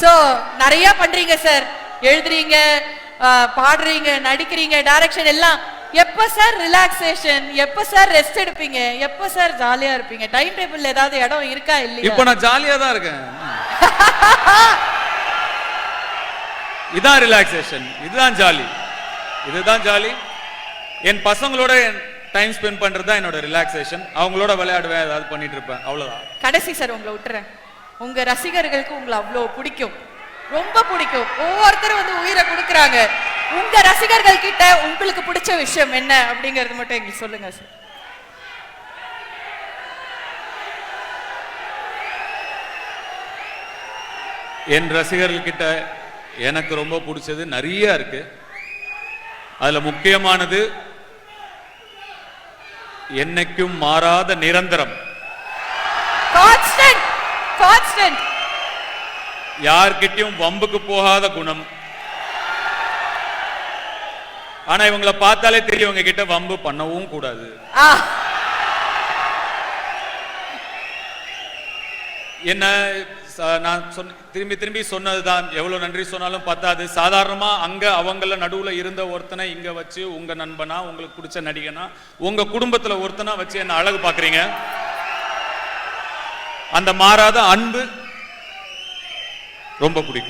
So நிறைய பண்றீங்க sir எழுதுறீங்க பாடுறீங்க நடிக்கிறீங்க டைரக்ஷன் எல்லாம். எப்ப சார் ரிலாக்ஸேஷன் எப்ப சார் ரெஸ்ட் எடுப்பீங்க? எப்ப சார் ஜாலியா இருப்பீங்க? டைம் டேபிள்ல ஏதாவது இடம் இருக்கா இல்லையா? இப்போ நான் ஜாலியா தான் இருக்கேன். இதான் ரிலாக்ஸேஷன் இதுதான் ஜாலி இதுதான் ஜாலி என் பசங்களோட டைம் ஸ்பெண்ட் பண்றது தான் என்னோட ரிலாக்ஸேஷன் அவங்களோட விளையாடுவேன் ஏதாவது பண்ணிட்டு இருப்பேன். அவ்வளவுதான். கடைசி சார் உங்களை விட்டுறேன். உங்க ரசிகர்களுக்கு உங்களை அவ்வளோ பிடிக்கும். ரொம்ப பிடிக்கும். ஒவ்வொருத்தரும் வந்து உயிரை கொடுக்குறாங்க. உங்க ரசிகர்கள் கிட்ட உங்களுக்கு பிடிச்ச விஷயம் என்ன அப்படிங்கறது மட்டும் எங்களுக்கு சொல்லுங்க சார் என் ரசிகர்கள் கிட்ட எனக்கு ரொம்ப பிடிச்சது நிறைய இருக்கு. அதுல முக்கியமானது என்னைக்கும் மாறாத நிரந்தரம். கான்ஸ்டன்ட் கான்ஸ்டன்ட் யார்கிட்டயும் வம்புக்கு போகாத குணம். ஆனா இவங்கள பார்த்தாலே தெரியும் இவங்க கிட்ட வம்பு பண்ணவும் கூடாது. என்ன நான் சொன்ன திரும்பி திரும்பி சொன்னதுதான். எவ்வளவு நன்றி சொன்னாலும் பத்தாது. சாதாரணமா அங்க அவங்கள நடுவுல இருந்த ஒருத்தனை இங்க வச்சு உங்க நண்பனா உங்களுக்கு பிடிச்ச நடிகனா உங்க குடும்பத்துல ஒருத்தனா வச்சு என்ன அழகு பாக்குறீங்க? அந்த மாறாத அன்பு ரொம்ப பிடிக்கும்.